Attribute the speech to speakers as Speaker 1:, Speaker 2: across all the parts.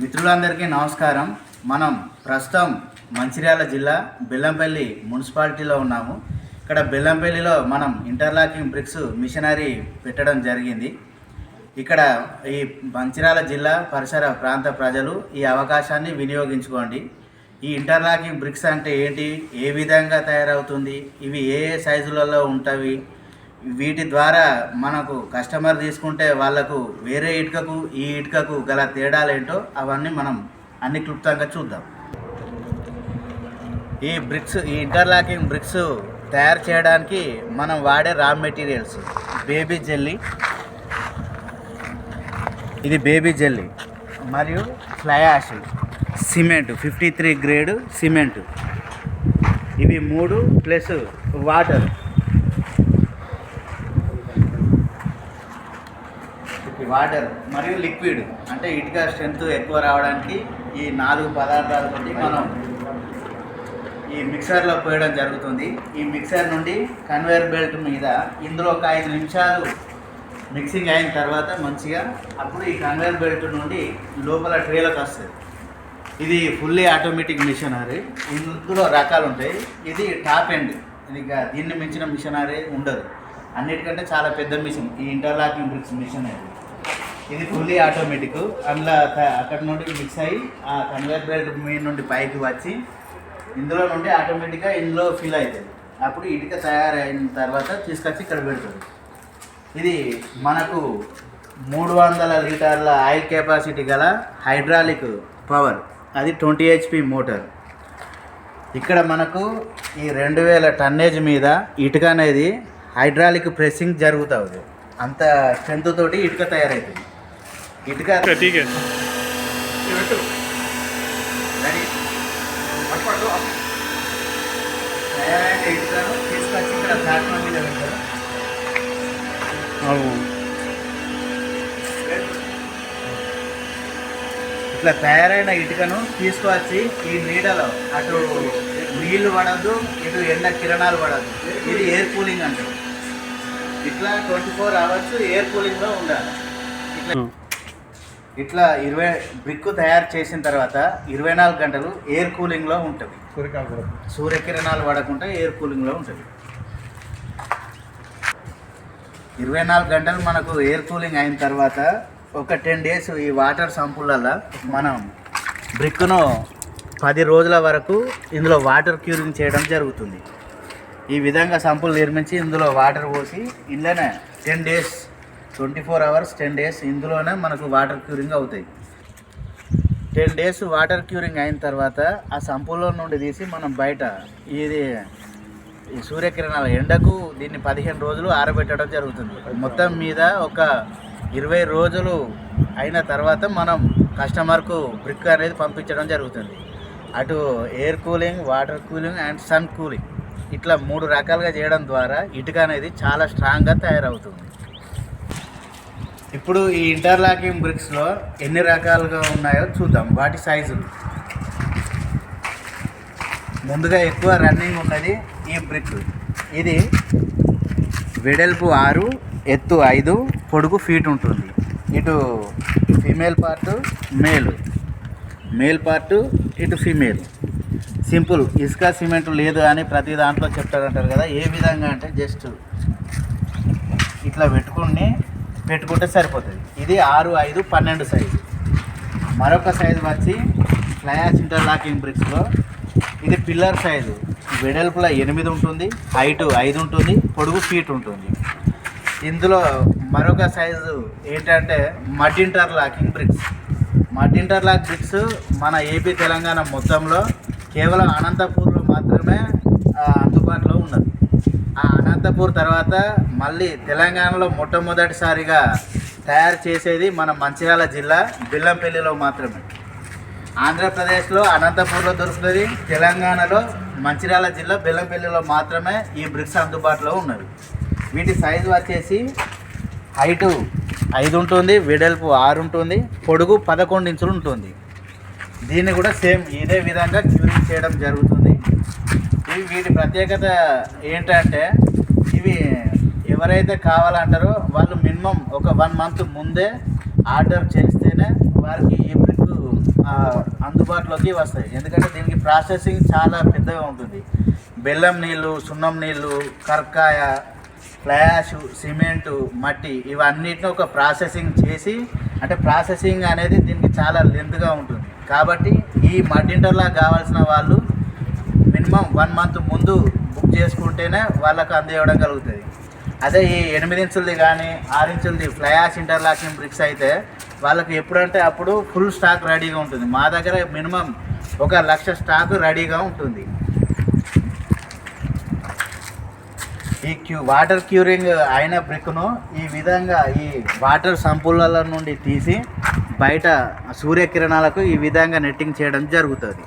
Speaker 1: మిత్రులందరికీ నమస్కారం. మనం ప్రస్తుతం మంచిర్యాల జిల్లా బెల్లంపల్లి మున్సిపాలిటీలో ఉన్నాము. ఇక్కడ బెల్లంపల్లిలో మనం ఇంటర్లాకింగ్ బ్రిక్స్ మిషనరీ పెట్టడం జరిగింది. ఇక్కడ ఈ మంచిర్యాల జిల్లా పరిసర ప్రాంత ప్రజలు ఈ అవకాశాన్ని వినియోగించుకోండి. ఈ ఇంటర్లాకింగ్ బ్రిక్స్ అంటే ఏంటి? ఏ విధంగా తయారవుతుంది? ఇవి ఏ ఏ సైజులలో ఉంటాయి వీటి ద్వారా మనకు కస్టమర్ తీసుకుంటే వాళ్ళకు వేరే ఇటుకకు ఈ ఇటుకకు గల తేడాలేంటో అవన్నీ మనం అన్ని క్లుప్తంగా చూద్దాం. ఈ బ్రిక్స్ ఈ ఇంటర్లాకింగ్ బ్రిక్స్ తయారు చేయడానికి మనం వాడే రా మెటీరియల్స్ బేబీ జెల్లీ ఇది బేబీ జెల్లీ మరియు fly ash cement fifty three grade cement ఇవి మూడు ప్లస్ వాటర్. వాటర్ మరియు లిక్విడ్. అంటే ఇటుక స్ట్రెంత్ ఎక్కువ రావడానికి ఈ నాలుగు పదార్థాలు బట్టి మనం ఈ మిక్సర్లో పోయడం జరుగుతుంది. ఈ మిక్సర్ నుండి కన్వేయర్ బెల్ట్ మీద ఇందులో ఒక ఐదు నిమిషాలు మిక్సింగ్ అయిన తర్వాత మంచిగా అప్పుడు ఈ కన్వేయర్ బెల్ట్ నుండి లోపల ట్రేలకు వస్తుంది. ఇది ఫుల్లీ ఆటోమేటిక్ మిషనరీ ఇందులో రకాలు ఉంటాయి. ఇది టాప్ ఎండ్ ఇది దీన్ని మించిన మిషనరీ ఉండదు. అన్నిటికంటే చాలా పెద్ద మిషన్ ఈ ఇంటర్లాకింగ్ బ్రిక్స్ మిషన్ అది ఇది ఫుల్లీ ఆటోమేటిక్ అందులో అక్కడ నుండి మిక్స్ అయ్యి ఆ కన్వేర్ బెల్ట్ మీద నుండి పైకి వచ్చి ఇందులో నుండి ఆటోమేటిక్గా ఇందులో ఫిల్ అవుతుంది అప్పుడు ఇటుక తయారైన తర్వాత తీసుకొచ్చి ఇక్కడ పెడుతుంది. ఇది మనకు మూడు వందల లీటర్ల ఆయిల్ కెపాసిటీ గల హైడ్రాలిక్ పవర్ అది ట్వంటీ హెచ్పి మోటార్. ఇక్కడ మనకు ఈ రెండు వేల టన్నేజ్ మీద ఇటుక అనేది హైడ్రాలిక్ ప్రెస్సింగ్ జరుగుతుంది అంత స్ట్రెంత్ తోటి ఇటుక తయారవుతుంది ఇటుక
Speaker 2: ठीक है
Speaker 1: రెడీ? తయారైన ఇటుకను తీసుకొచ్చి ఇక్కడ ప్లాట్ఫామ్ మీద పెడతారు
Speaker 2: అవును
Speaker 1: ఇట్లా తయారైన ఇటుకను తీసుకువచ్చి ఈ నీడలో అటు నీళ్లు పడద్దు ఇటు ఎండ కిరణాలు పడద్దు ఇది ఎయిర్ కూలింగ్ అంటారు ఇట్లా ట్వంటీ ఫోర్ అవర్స్ ఎయిర్ కూలింగ్లో ఉండాలి ఇట్లా ఇట్లా ఇరవై బ్రిక్ తయారు చేసిన తర్వాత ఇరవై నాలుగు గంటలు ఎయిర్ కూలింగ్లో ఉంటుంది. సూర్యకిరణాలు పడకుండా ఎయిర్ కూలింగ్లో ఉంటుంది. ఇరవై నాలుగు గంటలు మనకు ఎయిర్ కూలింగ్ అయిన తర్వాత ఒక టెన్ డేస్ ఈ వాటర్ సంపులలో మనం బ్రిక్ను పది రోజుల వరకు ఇందులో వాటర్ క్యూరింగ్ చేయడం జరుగుతుంది. ఈ విధంగా సంపులు నిర్మించి ఇందులో వాటర్ పోసి ఇందులోనే ten days twenty four hours ten days ఇందులోనే మనకు వాటర్ క్యూరింగ్ అవుతాయి. టెన్ డేస్ వాటర్ క్యూరింగ్ అయిన తర్వాత ఆ సంపులో నుండి తీసి మనం బయట ఇది ఈ సూర్యకిరణాల ఎండకు దీన్ని పదిహేను రోజులు ఆరబెట్టడం జరుగుతుంది. మొత్తం మీద ఒక ఇరవై రోజులు అయిన తర్వాత మనం కస్టమర్కు బ్రిక్ అనేది పంపించడం జరుగుతుంది. అటు air cooling water cooling and sun cooling ఇట్లా మూడు రకాలుగా చేయడం ద్వారా ఇటుక అనేది చాలా స్ట్రాంగ్గా తయారవుతుంది. ఇప్పుడు ఈ ఇంటర్లాకింగ్ బ్రిక్స్లో ఎన్ని రకాలుగా ఉన్నాయో చూద్దాం. వాటి సైజులు. ముందుగా ఎక్కువ రన్నింగ్ ఉన్నది ఈ బ్రిక్. ఇది వెడల్పు ఆరు ఎత్తు ఐదు పొడుగు ఫీట్ ఉంటుంది. ఇటు female part male. Male part ఇటు ఫీమేల్. సింపుల్. ఇసుక సిమెంట్ లేదు అని ప్రతి దాంట్లో చెప్తారంటారు కదా. ఏ విధంగా అంటే జస్ట్ ఇట్లా పెట్టుకుని పెట్టుకుంటే సరిపోతుంది. ఇది ఆరు ఐదు పన్నెండు సైజు మరొక సైజు వచ్చి ఫ్లయాస్ ఇంటర్లాకింగ్ బ్రిక్స్లో ఇది పిల్లర్ సైజు వెడల్పులో ఎనిమిది ఉంటుంది హైట్ ఐదు ఉంటుంది పొడుగు ఫీట్ ఉంటుంది. ఇందులో మరొక సైజు ఏంటంటే mud interlocking bricks mud interlock bricks మన ఏపీ తెలంగాణ మొత్తంలో కేవలం అనంతపూర్లో మాత్రమే అందుబాటులో ఉన్నది. ఆ అనంతపూర్ తర్వాత మళ్ళీ తెలంగాణలో మొట్టమొదటిసారిగా తయారు చేసేది మన మంచిర్యాల జిల్లా బిల్లంపల్లిలో మాత్రమే. ఆంధ్రప్రదేశ్లో అనంతపూర్లో దొరుకుతుంది తెలంగాణలో మంచిర్యాల జిల్లా బెల్లంపల్లిలో మాత్రమే ఈ బ్రిక్స్ అందుబాటులో ఉన్నవి. వీటి సైజు వచ్చేసి హైటు ఐదు ఉంటుంది వెడల్పు ఆరు ఉంటుంది పొడుగు పదకొండు ఇంచులు ఉంటుంది. దీన్ని కూడా సేమ్ ఇదే విధంగా క్యూరింగ్ చేయడం జరుగుతుంది. ఇవి వీటి ప్రత్యేకత ఏంటంటే ఇవి ఎవరైతే కావాలంటారో వాళ్ళు మినిమం ఒక వన్ మంత్ ముందే ఆర్డర్ చేస్తేనే వారికి ఈ బ్రిక్ అందుబాటులోకి వస్తాయి. ఎందుకంటే దీనికి ప్రాసెసింగ్ చాలా పెద్దగా ఉంటుంది. బెల్లం నీళ్ళు సున్నం నీళ్ళు కర్కాయ ఫ్లాష్ సిమెంటు మట్టి ఇవన్నిటిని ఒక ప్రాసెసింగ్ చేసి అంటే ప్రాసెసింగ్ అనేది దీనికి చాలా లెంత్గా ఉంటుంది. కాబట్టి ఈ మడ్డింటర్లా కావాల్సిన వాళ్ళు మినిమం వన్ మంత్ ముందు బుక్ చేసుకుంటేనే వాళ్ళకు అందివ్వడం కలుగుతుంది. అదే ఈ ఎనిమిది ఇంచులది కానీ ఆరు ఇంచులది ఫ్లయాష్ ఇంటర్లాకింగ్ బ్రిక్స్ అయితే వాళ్ళకి ఎప్పుడంటే అప్పుడు ఫుల్ స్టాక్ రెడీగా ఉంటుంది. మా దగ్గర మినిమం ఒక లక్ష స్టాక్ రెడీగా ఉంటుంది. ఈ క్యూ వాటర్ క్యూరింగ్ అయిన బ్రిక్ను ఈ విధంగా ఈ వాటర్ సంపుల నుండి తీసి బయట సూర్యకిరణాలకు ఈ విధంగా నెట్టింగ్ చేయడం జరుగుతుంది.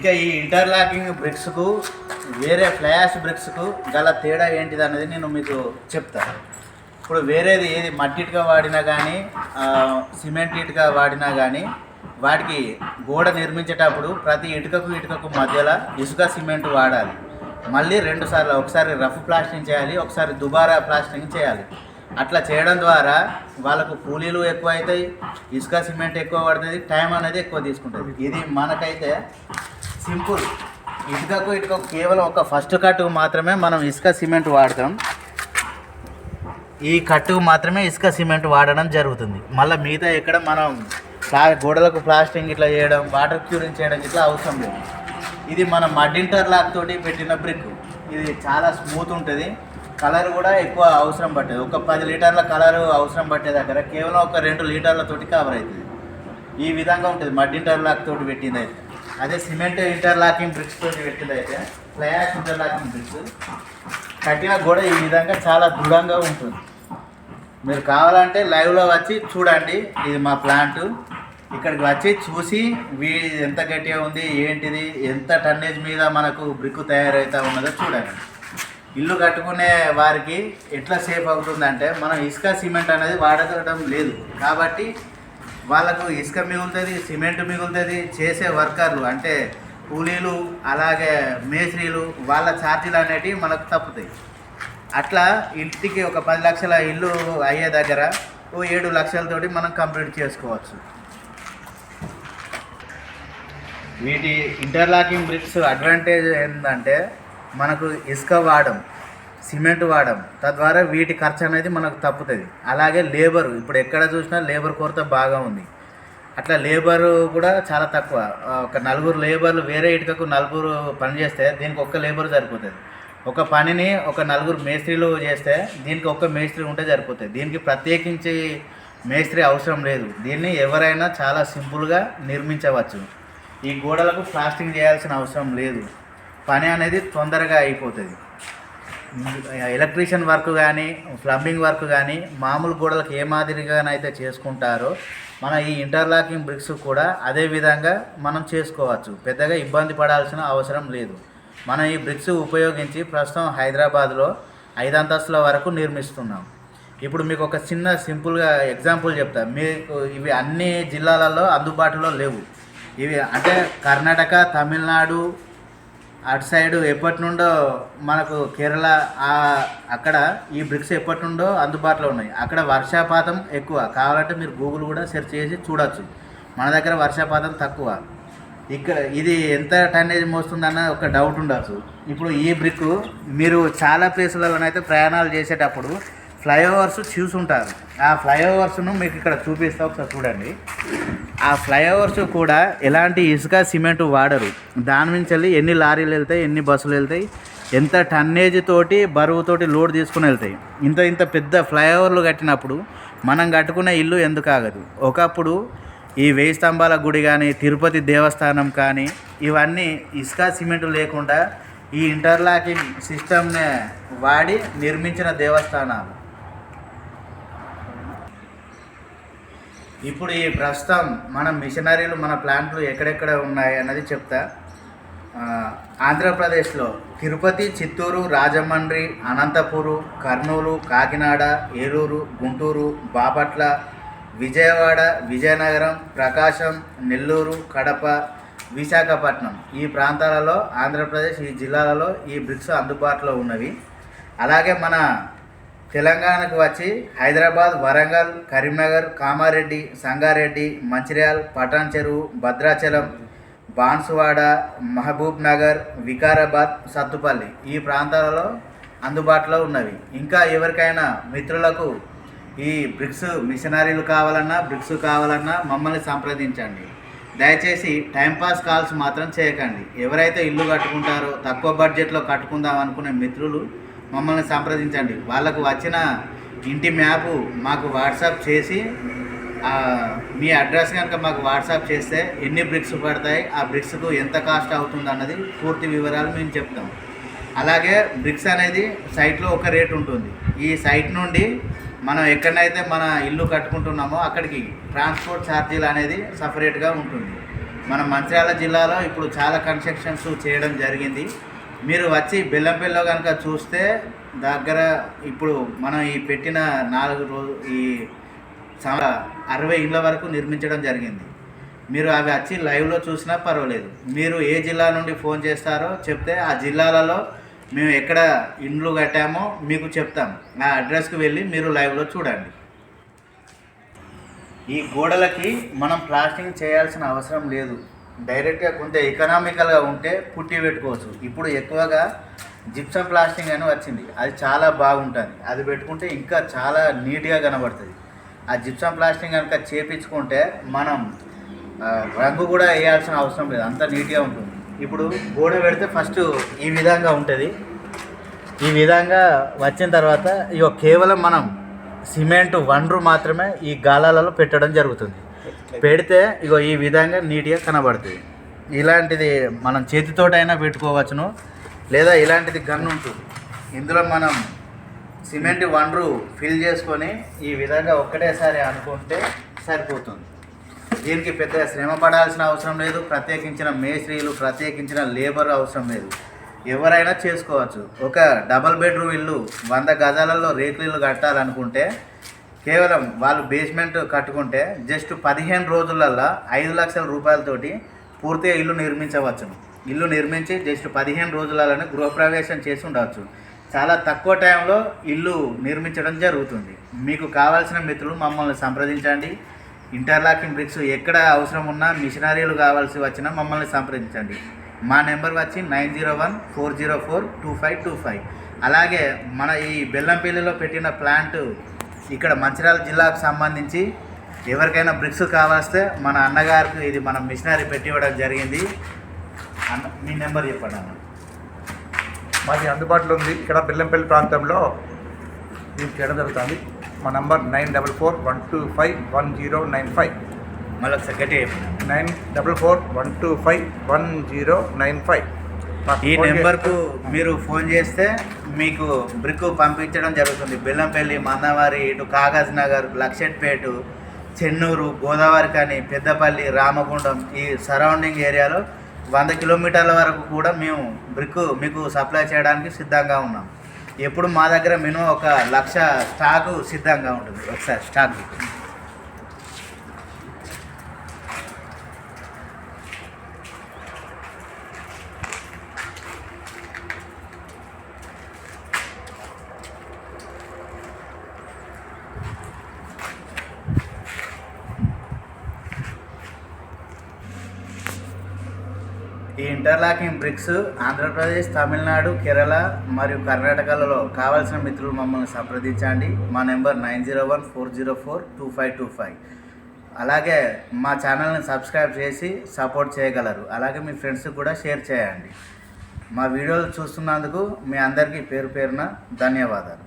Speaker 1: ఇక ఈ ఇంటర్లాకింగ్ బ్రిక్స్కు వేరే ఫ్లాష్ బ్రిక్స్కు గల తేడా ఏంటిది అనేది నేను మీకు చెప్తాను ఇప్పుడు వేరేది ఏది మట్టి ఇటుక వాడినా కానీ సిమెంట్ ఇటుక వాడినా కానీ వాటికి గోడ నిర్మించేటప్పుడు ప్రతి ఇటుకకు ఇటుకకు మధ్యలో ఇసుక సిమెంట్ వాడాలి. మళ్ళీ రెండు సార్లు ఒకసారి రఫ్ ప్లాస్టింగ్ చేయాలి ఒకసారి దుబారా ప్లాస్టింగ్ చేయాలి. అట్లా చేయడం ద్వారా వాళ్ళకు కూలీలు ఎక్కువ అవుతాయి ఇసుక సిమెంట్ ఎక్కువ పడుతుంది టైం అనేది ఎక్కువ తీసుకుంటుంది. ఇది మనకైతే సింపుల్. ఇటుకకు ఇటుకకు కేవలం ఒక ఫస్ట్ కట్టుకు మాత్రమే మనం ఇసుక సిమెంట్ వాడతాం. ఈ కట్టుకు మాత్రమే ఇసుక సిమెంట్ వాడడం జరుగుతుంది. మళ్ళీ మిగతా ఎక్కడ మనం ప్లా గోడలకు ప్లాస్టింగ్ ఇట్లా చేయడం వాటర్ క్యూరింగ్ చేయడం ఇట్లా అవసరం లేదు. ఇది మన మడ్డింటర్ లాక్ తోటి పెట్టిన బ్రిక్. ఇది చాలా స్మూత్ ఉంటుంది. కలర్ కూడా ఎక్కువ అవసరం పట్టేది. ఒక పది లీటర్ల కలర్ అవసరం పట్టే దగ్గర కేవలం ఒక రెండు లీటర్లతోటి కవర్ అవుతుంది. ఈ విధంగా ఉంటుంది మడ్ ఇంటర్లాక్ తోటి పెట్టింది అయితే అదే సిమెంట్ ఇంటర్లాకింగ్ బ్రిక్స్ తోటి పెట్టింది అయితే. ఇంటర్లాకింగ్ బ్రిక్స్ కట్టిన గోడ ఈ విధంగా చాలా దృఢంగా ఉంటుంది. మీరు కావాలంటే లైవ్లో వచ్చి చూడండి. ఇది మా ప్లాంట్ ఇక్కడికి వచ్చి చూసి వీ ఎంత గట్టిగా ఉంది ఏంటిది ఎంత టన్నేజ్ మీద మనకు బ్రిక్ తయారైతే ఉన్నదో చూడండి. ఇల్లు కట్టుకునే వారికి ఎట్లా సేఫ్ అవుతుందంటే మనం ఇసుక సిమెంట్ అనేది వాడటం లేదు. కాబట్టి వాళ్ళకు ఇసుక మిగులుతుంది సిమెంట్ మిగులుతుంది చేసే వర్కర్లు అంటే కూలీలు అలాగే మేస్త్రీలు వాళ్ళ ఛార్జీలు అనేటివి మనకు తప్పుతాయి. అట్లా ఇంటికి ఒక పది లక్షల ఇల్లు అయ్యే దగ్గర ఓ ఏడు లక్షలతోటి మనం కంప్లీట్ చేసుకోవచ్చు. వీటి ఇంటర్లాకింగ్ బ్రిక్స్ అడ్వాంటేజ్ ఏంటంటే మనకు ఇసుక వాడడం. సిమెంట్ వాడడం. తద్వారా వీటి ఖర్చు అనేది మనకు తప్పుతుంది. అలాగే లేబర్ ఇప్పుడు ఎక్కడ చూసినా లేబర్ కొరత బాగా ఉంది. అట్లా లేబర్ కూడా చాలా తక్కువ. ఒక నలుగురు లేబర్లు వేరే ఇటుకకు నలుగురు పని చేస్తే దీనికి ఒక్క లేబర్ సరిపోతుంది. ఒక పనిని ఒక నలుగురు మేస్త్రీలు చేస్తే దీనికి ఒక్క మేస్త్రి ఉంటే సరిపోతుంది. దీనికి ప్రత్యేకించి మేస్త్రి అవసరం లేదు. దీన్ని ఎవరైనా చాలా సింపుల్గా నిర్మించవచ్చు. ఈ గోడలకు ప్లాస్టింగ్ చేయాల్సిన అవసరం లేదు. పని అనేది తొందరగా అయిపోతుంది. ఎలక్ట్రీషియన్ వర్క్ కానీ ప్లంబింగ్ వర్క్ కానీ మామూలు గోడలకు ఏ మాదిరిగానైతే చేసుకుంటారో మన ఈ ఇంటర్లాకింగ్ బ్రిక్స్ కూడా అదే విధంగా మనం చేసుకోవచ్చు. పెద్దగా ఇబ్బంది పడాల్సిన అవసరం లేదు. మనం ఈ బ్రిక్స్ ఉపయోగించి ప్రస్తుతం హైదరాబాద్లో ఐదు అంతస్తుల వరకు నిర్మిస్తున్నాం. ఇప్పుడు మీకు ఒక చిన్న సింపుల్గా ఎగ్జాంపుల్ చెప్తా. మీకు ఇవి అన్ని జిల్లాలలో అందుబాటులో లేవు. ఇవి అంటే కర్ణాటక తమిళనాడు అటు సైడ్ ఎప్పటి నుండో మనకు కేరళ ఆ- అక్కడ ఈ బ్రిక్స్ ఎప్పటి నుండో అందుబాటులో ఉన్నాయి. అక్కడ వర్షపాతం ఎక్కువ. కావాలంటే మీరు గూగుల్ కూడా సెర్చ్ చేసి చూడవచ్చు మన దగ్గర వర్షపాతం తక్కువ. ఇక్కడ ఇది ఎంత టన్నేజ్ మోస్తుందన్న ఒక డౌట్ ఉండొచ్చు. ఇప్పుడు ఈ బ్రిక్ మీరు చాలా ప్లేసులలోనైతే ప్రయాణాలు చేసేటప్పుడు ఫ్లైఓవర్స్ చూసుంటారు. ఆ ఫ్లైఓవర్స్ను మీకు ఇక్కడ చూపిస్తా ఒకసారి చూడండి. ఆ ఫ్లైఓవర్స్ కూడా ఎలాంటి ఇసుక సిమెంట్ వాడరు. దాని నుంచి వెళ్ళి ఎన్ని లారీలు వెళ్తాయి ఎన్ని బస్సులు వెళ్తాయి ఎంత టన్నేజ్ తోటి బరువుతోటి లోడ్ తీసుకుని వెళ్తాయి. ఇంత ఇంత పెద్ద ఫ్లైఓవర్లు కట్టినప్పుడు మనం కట్టుకునే ఇల్లు ఎందుకు ఆగదు? ఒకప్పుడు ఈ వెయ్యి స్తంభాల గుడి కానీ తిరుపతి దేవస్థానం కానీ ఇవన్నీ ఇసుక సిమెంట్ లేకుండా ఈ ఇంటర్లాకింగ్ సిస్టమ్ని వాడి నిర్మించిన దేవస్థానాలు. ఇప్పుడు ఈ ప్రస్తుతం మన మిషనరీలు మన ప్లాంట్లు ఎక్కడెక్కడ ఉన్నాయి అన్నది చెప్తా. ఆంధ్రప్రదేశ్లో తిరుపతి చిత్తూరు రాజమండ్రి అనంతపురు కర్నూలు కాకినాడ ఏలూరు గుంటూరు బాపట్ల విజయవాడ విజయనగరం ప్రకాశం నెల్లూరు కడప విశాఖపట్నం ఈ ప్రాంతాలలో ఆంధ్రప్రదేశ్ ఈ జిల్లాలలో ఈ బ్రిక్స్ అందుబాటులో ఉన్నవి. అలాగే మన తెలంగాణకు వచ్చి హైదరాబాద్ వరంగల్ కరీంనగర్ కామారెడ్డి సంగారెడ్డి మంచిర్యాల్ పటాన్ చెరువు భద్రాచలం బాన్సువాడ మహబూబ్ నగర్ వికారాబాద్ సత్తుపల్లి ఈ ప్రాంతాలలో అందుబాటులో ఉన్నవి. ఇంకా ఎవరికైనా మిత్రులకు ఈ బ్రిక్స్ మిషనరీలు కావాలన్నా బ్రిక్స్ కావాలన్నా మమ్మల్ని సంప్రదించండి. దయచేసి టైంపాస్ కాల్స్ మాత్రం చేయకండి. ఎవరైతే ఇల్లు కట్టుకుంటారో తక్కువ బడ్జెట్లో కట్టుకుందాం అనుకునే మిత్రులు మమ్మల్ని సంప్రదించండి. వాళ్ళకు వచ్చిన ఇంటి మ్యాపు మాకు వాట్సాప్ చేసి మీ అడ్రస్ కనుక మాకు వాట్సాప్ చేస్తే ఎన్ని బ్రిక్స్ పడతాయి ఆ బ్రిక్స్కు ఎంత కాస్ట్ అవుతుంది అన్నది పూర్తి వివరాలు మేము చెప్తాం. అలాగే బ్రిక్స్ అనేది సైట్లో ఒక రేట్ ఉంటుంది. ఈ సైట్ నుండి మనం ఎక్కడైతే మన ఇల్లు కట్టుకుంటున్నామో అక్కడికి ట్రాన్స్పోర్ట్ ఛార్జీలు అనేది సపరేట్గా ఉంటుంది. మన మంచిర్యాల జిల్లాలో ఇప్పుడు చాలా కన్స్ట్రక్షన్స్ చేయడం జరిగింది. మీరు వచ్చి బెల్లంపల్లిలో కనుక చూస్తే దగ్గర ఇప్పుడు మనం ఈ పెట్టిన నాలుగు రోజు ఈ అరవై ఇళ్ళ వరకు నిర్మించడం జరిగింది. మీరు అవి వచ్చి లైవ్లో చూసినా పర్వాలేదు. మీరు ఏ జిల్లా నుండి ఫోన్ చేస్తారో చెప్తే ఆ జిల్లాలలో మేము ఎక్కడ ఇండ్లు కట్టామో మీకు చెప్తాం. ఆ అడ్రస్కి వెళ్ళి మీరు లైవ్లో చూడండి. ఈ గోడలకి మనం ప్లాస్టింగ్ చేయాల్సిన అవసరం లేదు. డైరెక్ట్గా కొంత ఎకనామికల్గా ఉంటే పుట్టి పెట్టుకోవచ్చు. ఇప్పుడు ఎక్కువగా జిప్సం ప్లాస్టింగ్ అని వచ్చింది. అది చాలా బాగుంటుంది. అది పెట్టుకుంటే ఇంకా చాలా నీట్గా కనబడుతుంది. ఆ జిప్సం ప్లాస్టింగ్ కనుక చేపించుకుంటే మనం రంగు కూడా వేయాల్సిన అవసరం లేదు. అంత నీట్గా ఉంటుంది. ఇప్పుడు గోడ పెడితే ఫస్ట్ ఈ విధంగా ఉంటుంది. ఈ విధంగా వచ్చిన తర్వాత ఇక కేవలం మనం సిమెంట్ వనరు మాత్రమే ఈ గాలాలలో పెట్టడం జరుగుతుంది. పెడితే ఇగో ఈ విధంగా నీట్గా కనబడుతుంది. ఇలాంటిది మనం చేతితోటైనా పెట్టుకోవచ్చును. లేదా ఇలాంటిది గన్ ఉంటుంది. ఇందులో మనం సిమెంట్ వనరు ఫిల్ చేసుకొని ఈ విధంగా ఒక్కటేసారి అనుకుంటే సరిపోతుంది. దీనికి పెద్ద శ్రమ పడాల్సిన అవసరం లేదు. ప్రత్యేకించిన మేస్త్రీలు ప్రత్యేకించిన లేబర్ అవసరం లేదు. ఎవరైనా చేసుకోవచ్చు. ఒక డబల్ బెడ్రూమ్ ఇల్లు వంద గజాలలో రేకుల ఇల్లు కట్టాలనుకుంటే కేవలం వాళ్ళు బేస్మెంట్ కట్టుకుంటే జస్ట్ పదిహేను రోజులల్లో ఐదు లక్షల రూపాయలతోటి పూర్తిగా ఇల్లు నిర్మించవచ్చును ఇల్లు నిర్మించి జస్ట్ పదిహేను రోజులలోనే గృహప్రవేశం చేసి ఉండవచ్చు. చాలా తక్కువ టైంలో ఇల్లు నిర్మించడం జరుగుతుంది. మీకు కావాల్సిన మిత్రులు మమ్మల్ని సంప్రదించండి. ఇంటర్లాకింగ్ బ్రిక్స్ ఎక్కడ అవసరం ఉన్నా మిషనరీలు కావాల్సి వచ్చినా మమ్మల్ని సంప్రదించండి. మా నెంబర్ వచ్చి nine zero one four zero four two five two five. అలాగే మన ఈ బెల్లంపల్లిలో పెట్టిన ప్లాంట్ ఇక్కడ మంచిర్యాల జిల్లాకు సంబంధించి ఎవరికైనా బ్రిక్స్ కావాల్స్తే మన అన్నగారికి ఇది మనం మిషనరీ పెట్టి ఇవ్వడం జరిగింది. అన్న మీ నెంబర్ చెప్పండి అన్న.
Speaker 2: మాది అందుబాటులో ఉంది. ఇక్కడ బెల్లంపల్లి ప్రాంతంలో ఇది చేయడం జరుగుతుంది? మా number nine double four one two five one zero nine five.
Speaker 1: మళ్ళీ చెప్పండి
Speaker 2: nine double four one two five one zero nine five.
Speaker 1: ఈ నెంబర్కు మీరు ఫోన్ చేస్తే మీకు బ్రిక్ పంపించడం జరుగుతుంది. బెల్లంపల్లి మందవారి ఇటు కాగజ్ నగర్ లక్షెట్పేట చెన్నూరు గోదావరి కానీ పెద్దపల్లి రామగుండం ఈ సరౌండింగ్ ఏరియాలో వంద కిలోమీటర్ల వరకు కూడా మేము బ్రిక్ మీకు సప్లై చేయడానికి సిద్ధంగా ఉన్నాం. ఎప్పుడు మా దగ్గర మినిమం ఒక లక్ష స్టాకు సిద్ధంగా ఉంటుంది. ఒకసారి స్టాక్. ఈ ఇంటర్లాకింగ్ బ్రిక్స్ ఆంధ్రప్రదేశ్ తమిళనాడు కేరళ మరియు కర్ణాటకలలో కావాల్సిన మిత్రులు మమ్మల్ని సంప్రదించండి. మా number nine zero one four zero four two five two five. అలాగే మా ఛానల్ని సబ్స్క్రైబ్ చేసి సపోర్ట్ చేయగలరు. అలాగే మీ ఫ్రెండ్స్కి కూడా షేర్ చేయండి. మా వీడియోలు చూస్తున్నందుకు మీ అందరికీ పేరు పేరున ధన్యవాదాలు.